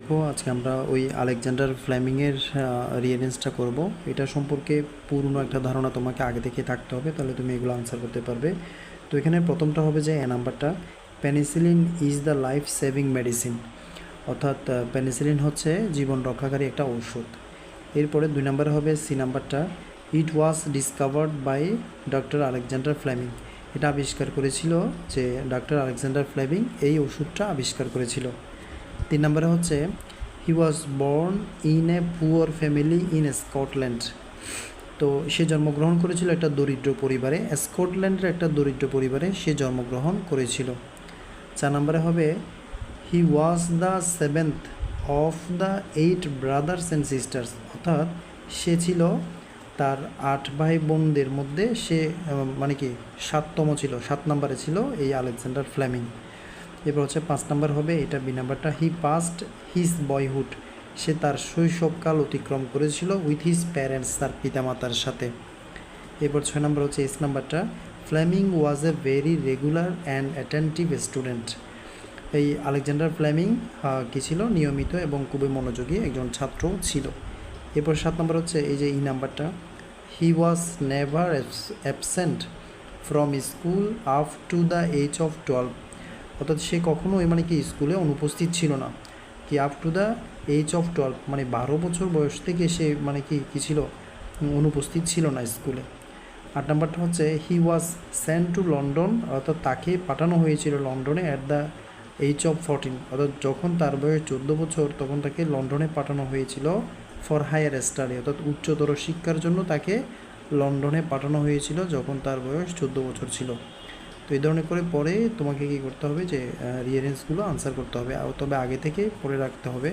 দেখো, আজকে আমরা ওই আলেকজান্ডার ফ্লেমিংয়ের রিয়ারেন্সটা করব। এটা সম্পর্কে পুরনো একটা ধারণা তোমাকে আগে থেকে থাকতে হবে, তাহলে তুমি এগুলো আনসার করতে পারবে। তো এখানে প্রথমটা হবে যে এ নাম্বারটা। Penicillin is the life saving medicine অর্থাৎ পেনিসিলিন হচ্ছে জীবন রক্ষাকারী একটা ঔষধ। এরপরে দুই নম্বরে হবে সি নাম্বারটা। It was discovered by doctor Alexander Fleming এটা আবিষ্কার করেছিল যে ডক্টর আলেকজান্ডার ফ্লেমিং এই ওষুধটা আবিষ্কার করেছিল। তিন নম্বরে হচ্ছে he was born in a poor family in Scotland তো সে জন্মগ্রহণ করেছিল একটা দরিদ্র পরিবারে স্কটল্যান্ডের একটা দরিদ্র পরিবারে সে জন্মগ্রহণ করেছিল। চার নম্বরে হবে he was the seventh of the eight brothers and sisters অর্থাৎ সে ছিল তার আট ভাই বোনদের মধ্যে সে মানে কি, সাততম ছিল, সাত নম্বরে ছিল এই আলেকজান্ডার ফ্লেমিং। এরপর হচ্ছে পাঁচ নাম্বার হবে, এটা বি নাম্বারটা। He passed his boyhood. সে তার শৈশবকাল অতিক্রম করেছিল উইথ হিজ প্যারেন্টস, তার পিতামাতার সাথে। এরপর ছয় নম্বর হচ্ছে এস নাম্বারটা। Fleming was a very regular and attentive student. এই আলেকজান্ডার ফ্ল্যামিং কী ছিল? নিয়মিত এবং খুবই মনোযোগী একজন ছাত্র ছিল। এরপর সাত নম্বর হচ্ছে এই যে ই নাম্বারটা। He was never absent from school up to the age of twelve. অর্থাৎ সে কখনোই মানে কি স্কুলে অনুপস্থিত ছিল না। কি up to the age of twelve মানে বারো বছর বয়স থেকে সে মানে কি, কী ছিল অনুপস্থিত ছিল না স্কুলে। আট নাম্বারটা হচ্ছে he was sent to London অর্থাৎ তাকে পাঠানো হয়েছিল লন্ডনে at the age of fourteen অর্থাৎ যখন তার বয়স চোদ্দ বছর, তখন তাকে লন্ডনে পাঠানো হয়েছিল ফর হায়ার স্টাডি অর্থাৎ উচ্চতর শিক্ষার জন্য তাকে লন্ডনে পাঠানো হয়েছিল যখন তার বয়স চোদ্দ বছর ছিল। তো এই ধরনের করে পরে তোমাকে কি করতে হবে যে রিয়ারেন্সগুলো আনসার করতে হবে। আর তবে আগে থেকে পড়ে রাখতে হবে।